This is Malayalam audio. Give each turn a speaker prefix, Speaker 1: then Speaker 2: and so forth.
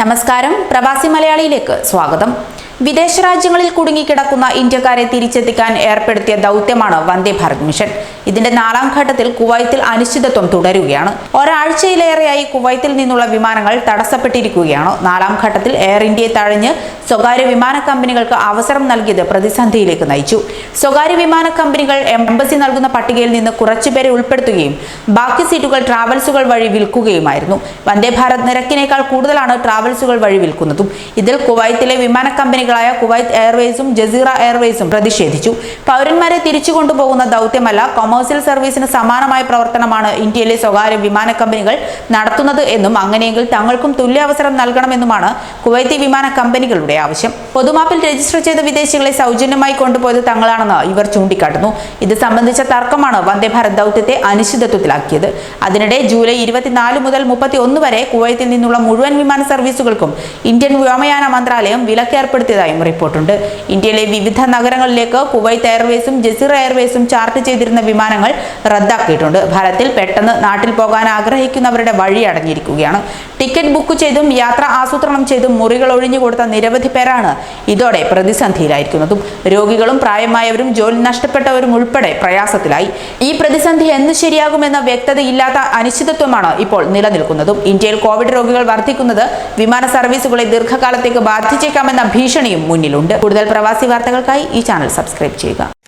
Speaker 1: നമസ്കാരം. പ്രവാസി മലയാളിയിലേക്ക് സ്വാഗതം. വിദേശ രാജ്യങ്ങളിൽ കുടുങ്ങിക്കിടക്കുന്ന ഇന്ത്യക്കാരെ തിരിച്ചെത്തിക്കാൻ ഏർപ്പെടുത്തിയ ദൗത്യമാണ് വന്ദേ ഭാരത് മിഷൻ. ഇതിന്റെ നാലാം ഘട്ടത്തിൽ കുവൈത്തിൽ അനിശ്ചിതത്വം തുടരുകയാണ്. ഒരാഴ്ചയിലേറെയായി കുവൈത്തിൽ നിന്നുള്ള വിമാനങ്ങൾ തടസ്സപ്പെട്ടിരിക്കുകയാണ്. നാലാം ഘട്ടത്തിൽ എയർ ഇന്ത്യയെ തഴഞ്ഞ് സ്വകാര്യ വിമാന കമ്പനികൾക്ക് അവസരം നൽകിയത് പ്രതിസന്ധിയിലേക്ക് നയിച്ചു. സ്വകാര്യ വിമാന കമ്പനികൾ എംബസി നൽകുന്ന പട്ടികയിൽ നിന്ന് കുറച്ചുപേരെ ഉൾപ്പെടുത്തുകയും ബാക്കി സീറ്റുകൾ ട്രാവൽസുകൾ വഴി വിൽക്കുകയുമായിരുന്നു. വന്ദേ ഭാരത് നിരക്കിനേക്കാൾ കൂടുതലാണ് ട്രാവൽസുകൾ വഴി വിൽക്കുന്നതും. ഇതിൽ കുവൈത്തിലെ വിമാന കമ്പനികളായ കുവൈത്ത് എയർവേസും ജസീറ എയർവേസും പ്രതിഷേധിച്ചു. പൗരന്മാരെ തിരിച്ചു കൊണ്ടുപോകുന്ന ദൗത്യമല്ല കൊമേഴ്സ്യൽ സർവീസിന് സമാനമായ പ്രവർത്തനമാണ് ഇന്ത്യയിലെ സ്വകാര്യ വിമാന കമ്പനികൾ നടത്തുന്നത് എന്നും അങ്ങനെയെങ്കിൽ തങ്ങൾക്കും തുല്യ അവസരം നൽകണമെന്നുമാണ് കുവൈത്തി വിമാന കമ്പനികളുടെ ആവശ്യം. പൊതുമാപ്പിൽ രജിസ്റ്റർ ചെയ്ത വിദേശികളെ സൗജന്യമായി കൊണ്ടുപോയത് തങ്ങളാണെന്ന് ഇവർ ചൂണ്ടിക്കാട്ടുന്നു. ഇത് സംബന്ധിച്ച തർക്കമാണ് വന്ദേ ഭാരത് ദൗത്യത്തെ അനിശ്ചിതത്വത്തിലാക്കിയത്. അതിനിടെ ജൂലൈ ഇരുപത്തിനാല് മുതൽ മുപ്പത്തി ഒന്ന് വരെ കുവൈത്തിൽ നിന്നുള്ള മുഴുവൻ വിമാന സർവീസുകൾക്കും ഇന്ത്യൻ വ്യോമയാന മന്ത്രാലയം വിലക്ക് വിലക്കേർപ്പെടുത്തിയതായും റിപ്പോർട്ടുണ്ട്. ഇന്ത്യയിലെ വിവിധ നഗരങ്ങളിലേക്ക് കുവൈത്ത് എയർവേസും ജസീർ എയർവേസും ചാർട്ട് ചെയ്തിരുന്ന വിമാനങ്ങൾ റദ്ദാക്കിയിട്ടുണ്ട്. ഭാരത്തിൽ പെട്ടെന്ന് നാട്ടിൽ പോകാൻ ആഗ്രഹിക്കുന്നവരുടെ വഴി അടഞ്ഞിരിക്കുകയാണ്. ടിക്കറ്റ് ബുക്ക് ചെയ്തും യാത്ര ആസൂത്രണം ചെയ്തും മുറികൾ ഒഴിഞ്ഞുകൊടുത്ത നിരവധി പേരാണ് ഇതോടെ പ്രതിസന്ധിയിലായിരിക്കുന്നതും. രോഗികളും പ്രായമായവരും ജോലി നഷ്ടപ്പെട്ടവരും ഉൾപ്പെടെ പ്രയാസത്തിലായി. ഈ പ്രതിസന്ധി എന്ന് ശരിയാകുമെന്ന വ്യക്തതയില്ലാത്ത അനിശ്ചിതത്വമാണ് ഇപ്പോൾ നിലനിൽക്കുന്നതും. ഇന്ത്യയിൽ കോവിഡ് രോഗികൾ വർദ്ധിക്കുന്നത് വിമാന സർവീസുകളെ ദീർഘകാലത്തേക്ക് ബാധിച്ചേക്കാമെന്ന ഭീഷണിയും മുന്നിലുണ്ട്. കൂടുതൽ പ്രവാസി വാർത്തകൾക്കായി ഈ ചാനൽ സബ്സ്ക്രൈബ് ചെയ്യുക.